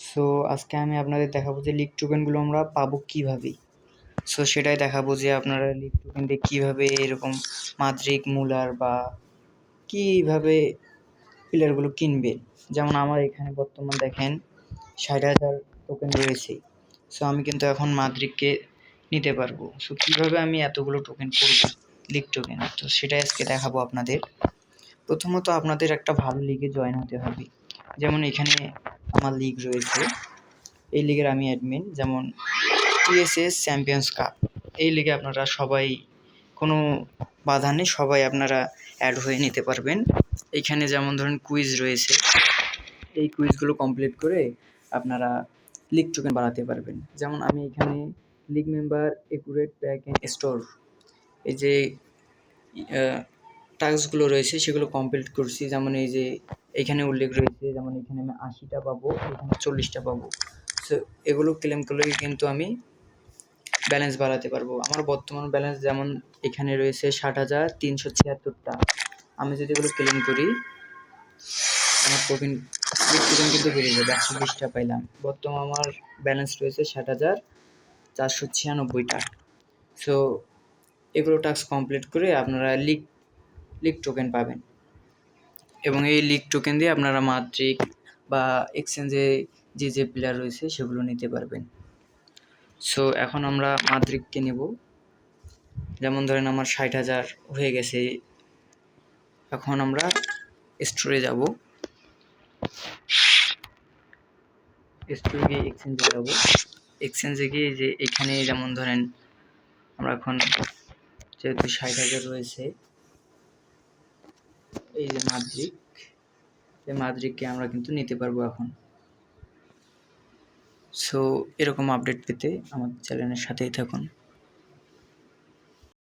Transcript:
So আজকে আমি আপনাদের দেখাবো যে লিগ টোকেনগুলো আমরা পাবো কীভাবে। সো সেটাই দেখাবো যে আপনারা লিগ টোকেন দিয়ে কীভাবে এরকম মাদ্রিক মুলার বা কীভাবে প্লেয়ারগুলো কিনবে যেমন আমার এখানে বর্তমান দেখেন, ষাট হাজার টোকেন রয়েছে। সো আমি কিন্তু এখন মাদ্রিককে নিতে পারব। সো কীভাবে আমি এতগুলো টোকেন করব লিগ টোকেন তো সেটাই আজকে দেখাবো আপনাদের। প্রথমত আপনাদের একটা ভালো লিগে জয়েন হতে হবে। যেমন এখানে আমার লিগ রয়েছে। এই লিগের আমি অ্যাডমিন যেমন টিএসএস চ্যাম্পিয়ন্স কাপ এই লিগে আপনারা সবাই, কোনো বাধা নেই, সবাই আপনারা অ্যাড হয়ে নিতে পারবেন। এইখানে যেমন ধরেন কুইজ রয়েছে, এই কুইজগুলো কমপ্লিট করে আপনারা লিগ টোকেন বাড়াতে পারবেন। যেমন আমি এখানে league member accurate back end store এই যে টাস্কগুলো রয়েছে, সেগুলো কমপ্লিট করছি। যেমন এই যে এখানে উল্লেখ রয়েছে, যেমন এখানে আমি আশিটা পাবো, এখানে চল্লিশটা পাবো। সো এগুলো ক্লেম করলে কিন্তু আমি ব্যালেন্স বাড়াতে পারব। আমার বর্তমান ব্যালেন্স যেমন এখানে রয়েছে ষাট হাজার তিনশো ছিয়াত্তরটা। আমি যদি এগুলো ক্লেম করি, আমার টোকেন টোকেন কিন্তু বেড়ে যাবে, একশো বিশটা পাইলাম। বর্তমান আমার ব্যালেন্স রয়েছে ষাট হাজার চারশো ছিয়ানব্বইটা। সো এগুলো টাস্ক কমপ্লিট করে আপনারা লিগ লিগ টোকেন পাবেন। এবং এই লিগ টোকেন দিয়ে আপনারা মাত্রিক বা এক্সচেঞ্জে যে যে প্লেয়ার রয়েছে সেগুলো নিতে পারবেন। সো এখন আমরা মাদ্রিককে নেব। যেমন ধরেন আমার ষাট হাজার হয়ে গেছে। এখন আমরা স্টোরে যাব। স্টোরে গিয়ে এক্সচেঞ্জে যাব। এক্সচেঞ্জে গিয়ে যে এখানে যেমন ধরেন আমরা এখন যেহেতু ষাট হাজার রয়েছে এই যে মাদ্রিক, এই মাদ্রিককে আমরা কিন্তু নিতে পারব এখন। সো এরকম আপডেট পেতে আমাদের চ্যানেলের সাথেই থাকুন।